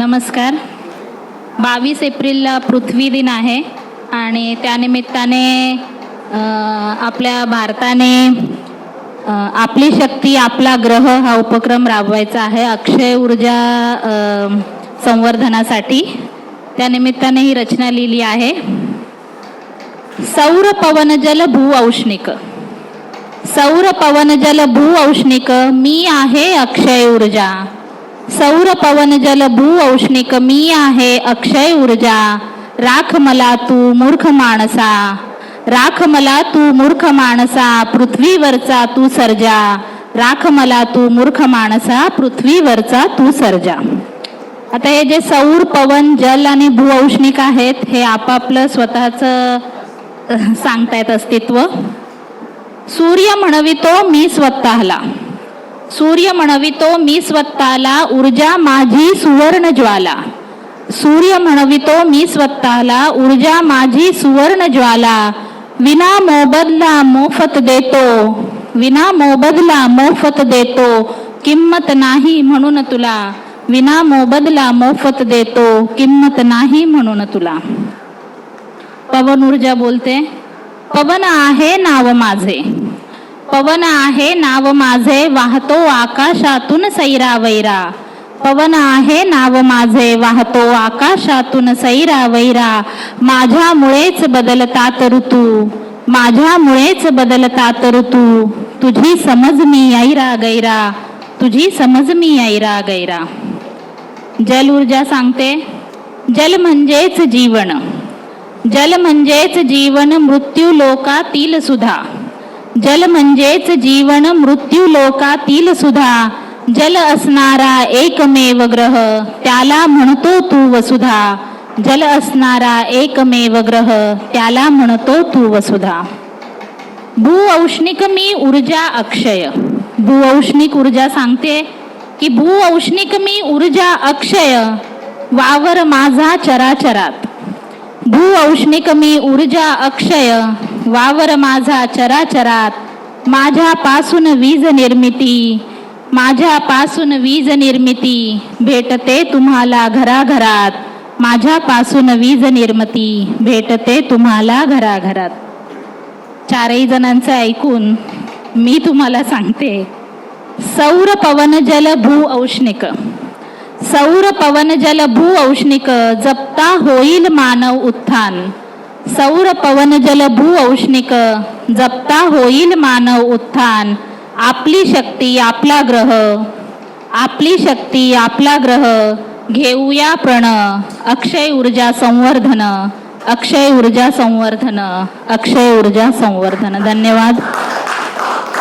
नमस्कार. बावीस एप्रिलला पृथ्वी दिन आहे आणि त्यानिमित्ताने आपल्या भारताने आपली शक्ती आपला ग्रह हा उपक्रम राबवायचा आहे अक्षय ऊर्जा संवर्धनासाठी. त्यानिमित्ताने ही रचना लिहिली आहे. सौर पवन जल भू औष्णिक. सौर पवन जल भू औष्णिक मी आहे अक्षय ऊर्जा. सौर पवन जल भू औष्णिक मी आहे अक्षय ऊर्जा. राख मला तू मूर्ख माणसा. राख मला तू मूर्ख माणसा पृथ्वीवरचा तू सर्जा. राख मला तू मूर्ख माणसा पृथ्वीवरचा तू सर्जा. आता हे जे सौर पवन जल आणि भू औष्णिक आहेत हे आपापलं स्वतःचं सांगतायत अस्तित्व. सूर्य म्हणवितो मी स्वतःला. सूर्य म्हणवितो मी स्वतःला ऊर्जा माझी सुवर्ण ज्वाला सूर्य म्हणवितो मी स्वतःला ऊर्जा माझी सुवर्ण ज्वाला विना मोबदला मोफत देतो विना मोबदला मोफत देतो किंमत नाही म्हणून तुला विना मोबदला मोफत देतो किंमत नाही म्हणून तुला पवन ऊर्जा बोलते पवन आहे नाव माझे पवन आहे नाव माझे वाहतो आकाशातून सैरा वैरा. पवन आहे नाव माझे वाहतो आकाशातून सैरा वैरा. माझ्यामुळेच बदलतात ऋतू माझ्यामुळेच बदलतात ऋतू. तुझी समज मी ऐरा गैरा तुझी समज मी ऐरा गैरा. जल ऊर्जा सांगते जल म्हणजेच जीवन. जल म्हणजेच जीवन मृत्यू लोकातील सुधा. जल म्हणजेच जीवन मृत्यू लोकातील सुधा. जल असणारा एकमेव ग्रह त्याला म्हणतो तू वसुधा. जल असणारा एकमेव ग्रह त्याला म्हणतो तू वसुधा. भू औष्णिक मी ऊर्जा अक्षय. भू औष्णिक ऊर्जा सांगते की भू औष्णिक मी ऊर्जा अक्षय. वावर माझा चराचरात. भू औष्णिक मी ऊर्जा अक्षय. वावर माझा चराचरात. माझ्यापासून वीज निर्मिती. माझ्यापासून वीज निर्मिती. भेटते तुम्हाला घराघरात. माझ्यापासून वीज निर्मिती. भेटते तुम्हाला घराघरात. चारही जणांचं ऐकून मी तुम्हाला सांगते. सौर पवन जल भू औष्णिक. सौर पवन जल भू औष्णिक जपता होईल मानव उत्थान. सौर पवन जल भू औष्णिक जपता होईल मानव उत्थान. आपली शक्ती आपला ग्रह. आपली शक्ती आपला ग्रह. घेऊया प्रण अक्षय ऊर्जा संवर्धन. अक्षय ऊर्जा संवर्धन. अक्षय ऊर्जा संवर्धन. धन्यवाद.